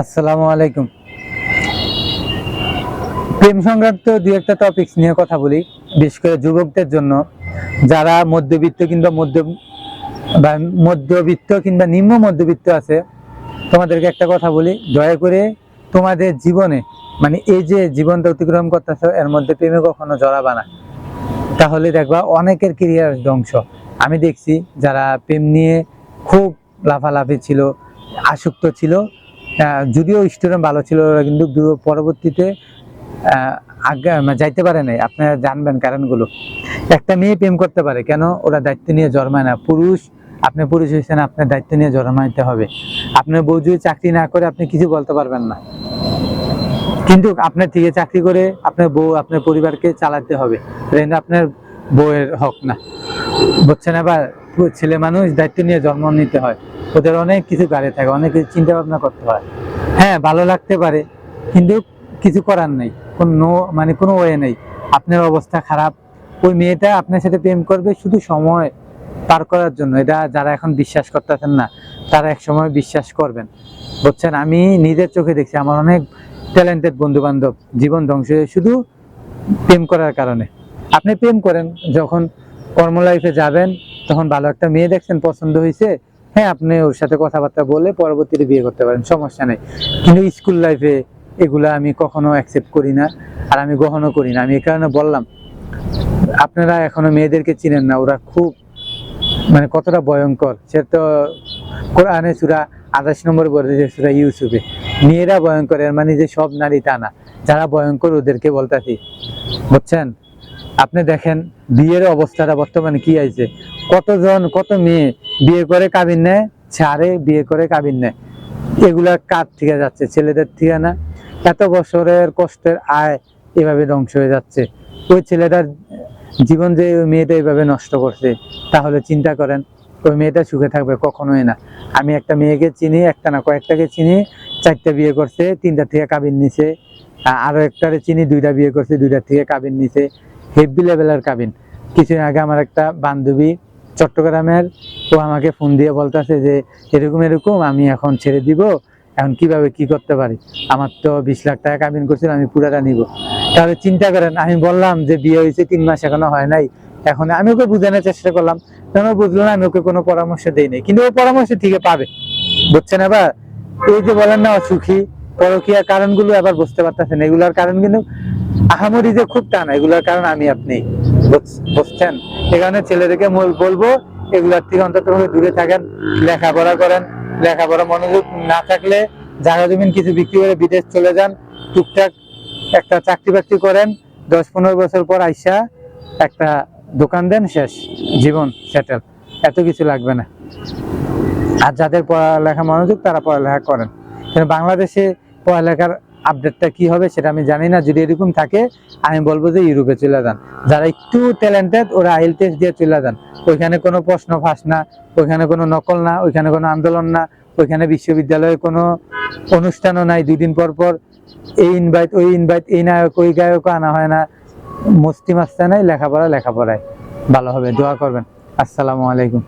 আসসালামু আলাইকুম। প্রেম সংক্রান্ত দু একটা টপিকস নিয়ে কথা বলি, বিশেষ করে যুবকদের জন্য। যারা মধ্যবিত্ত কিংবা মধ্য বা মধ্যবিত্ত কিংবা নিম্ন মধ্যবিত্ত আছে, তোমাদেরকে একটা কথা বলি, দয়া করে তোমাদের জীবনে মানে এই যে জীবনটা অতিক্রম করতেছো, এর মধ্যে প্রেমে কখনো জড়াবা না। তাহলে দেখবা অনেকের ক্যারিয়ার ধ্বংস। আমি দেখছি যারা প্রেম নিয়ে খুব লাফালাফি ছিল, আসক্ত ছিল যদিও স্টুডেন্ট ভালো ছিল কিন্তু পরবর্তীতে আগে যাইতে পারে নাই। আপনারা জানবেন কারণগুলো। একটা মেয়ে প্রেম করতে পারে, কেন? ওরা দায়িত্ব নিয়ে জন্মায় না। পুরুষ, আপনি পুরুষ হয়েছেন, আপনার দায়িত্ব নিয়ে জন্মাইতে হবে। আপনার বউ যদি চাকরি না করে, আপনি কিছু বলতে পারবেন না। কিন্তু আপনার থেকে চাকরি করে আপনার বউ, আপনার পরিবারকে চালাতে হবে। আপনার বউয়ের হক না। বুঝছেন? আবার ছেলে মানুষ দায়িত্ব নিয়ে জন্ম নিতে হয়। ওদের অনেক কিছু গাড়ি থাকে, অনেক কিছু চিন্তা ভাবনা করতে হয়। হ্যাঁ ভালো লাগতে পারে, কিন্তু কিছু করার নেই। কোন মানে কোনো ওয়ে নেই। আপনার অবস্থা খারাপ। ওই মেয়েটা আপনার সাথে প্রেম করবে শুধু সময় পার করার জন্য। এটা যারা এখন বিশ্বাস করতেছেন না, তারা এক সময় বিশ্বাস করবেন। বুঝছেন? আমি নিজের চোখে দেখছি, আমার অনেক ট্যালেন্টেড বন্ধু বান্ধব জীবন ধ্বংস হয়ে শুধু প্রেম করার কারণে। আপনি প্রেম করেন, যখন কর্ম লাইফে যাবেন, তখন ভালো একটা মেয়ে দেখছেন, পছন্দ হয়েছে হ্যাঁ আপনি ওর সাথে কথাবার্তা বলে পরবর্তীতে বিয়ে করতে পারেন, সমস্যা নেই। কিন্তু স্কুল লাইফে এগুলা আমি কখনো অ্যাকসেপ্ট করি না, আর আমি গ্রহণও করি না। আমি এই কারণে বললাম, আপনারা এখনও মেয়েদেরকে চিনেন না, ওরা খুব মানে কতটা ভয়ঙ্কর। সে তো কোরআনে সুরা আঠাশ নম্বর বলেছে সুরা ইউসুফে, মেয়েরা ভয়ঙ্কর, এর মানে যে সব নারী তা না। যারা ভয়ঙ্কর, ওদেরকে বলতাছি। বুঝছেন? আপনি দেখেন, বিয়ের অবস্থাটা বর্তমানে কি আইছে কতজন, কত মেয়ে বিয়ে করে কাবিন নেয়? ছাড়ে বিয়ে করে কাবিন নেয়। এগুলা কার থেকে যাচ্ছে? ছেলেদের থেকে না? এত বছরের কষ্টের আয় এভাবে ধ্বংস হয়ে যাচ্ছে। ওই ছেলেটার জীবন যে ওই মেয়েটা এইভাবে নষ্ট করছে, তাহলে চিন্তা করেন, ওই মেয়েটা সুখে থাকবে কখনোই না। আমি একটা মেয়েকে চিনি, একটা না কয়েকটাকে চিনি, চারটা বিয়ে করছে, তিনটা থেকে কাবিন নিছে। আরও একটারে চিনি, দুইটা বিয়ে করছে, দুইটা থেকে কাবিন নিছে। হেভি লেভেলের কাবিন কিছুদিন আগে আমার একটা বান্ধবী চট্টগ্রামের, ও আমাকে ফোন দিয়ে বলতেছে যে, এরকম এরকম, আমি এখন ছেড়ে দিব। এখন কীভাবে কি করতে পারি? আমার তো বিশ লাখ টাকা কাবিন করছিল, আমি পুরাটা নিব। তাহলে চিন্তা করেন, আমি বললাম যে, বিয়ে হয়েছে, তিন মাস এখনও হয় নাই। এখন আমি ওকে বোঝানোর চেষ্টা করলাম। কেন বুঝলো না? আমি ওকে কোনো পরামর্শ দেই নাই। কিন্তু ও পরামর্শ ঠিকই পাবে। বুঝছেন এবার? এই যে বলেন না সুখী পরকীয়ার কারণগুলো আবার বুঝতে পারতেছেন। এগুলোর কারণ কিন্তু আহামরি যে খুব টান, এগুলোর কারণ আমি আপনি বুঝ- বুঝছেন এখানে ছেলেদেরকে বলব, এগুলার থেকে অন্তত দূরে থাকেন, লেখাপড়া করেন। লেখাপড়া মনোযোগ না থাকলে জায়গা জমিন কিছু বিক্রি করে বিদেশ চলে যান। টুকটাক একটা চাকরি বাকরি করেন, দশ পনেরো বছর পর আইসা একটা দোকান দেন, শেষ। জীবন সেটেল এত কিছু লাগবে না। আর যাদের পড়ালেখা মনোযোগ, তারা পড়ালেখা করেন। বাংলাদেশে পড়ালেখার আপডেটটা কি হবে সেটা আমি জানি না। যদি এরকম থাকে, আমি বলব যে ইউরোপে চলে যান। যারা একটু ট্যালেন্টেড ওরা আইল টেস্ট দিয়ে চলে যান। ওইখানে কোনো প্রশ্ন ফাঁস না, ওইখানে কোনো নকল না, ওইখানে কোনো আন্দোলন না, ওইখানে বিশ্ববিদ্যালয়ে কোনো অনুষ্ঠানও নাই। দুদিন পর পর এই ইনভাইট ওই ইনভাইট এই নায়ক, ওই গায়ক আনা হয় না। মস্তি মাস্তা নাই লেখাপড়া লেখাপড়ায়। ভালো হবে, দোয়া করবেন। আসসালামু আলাইকুম।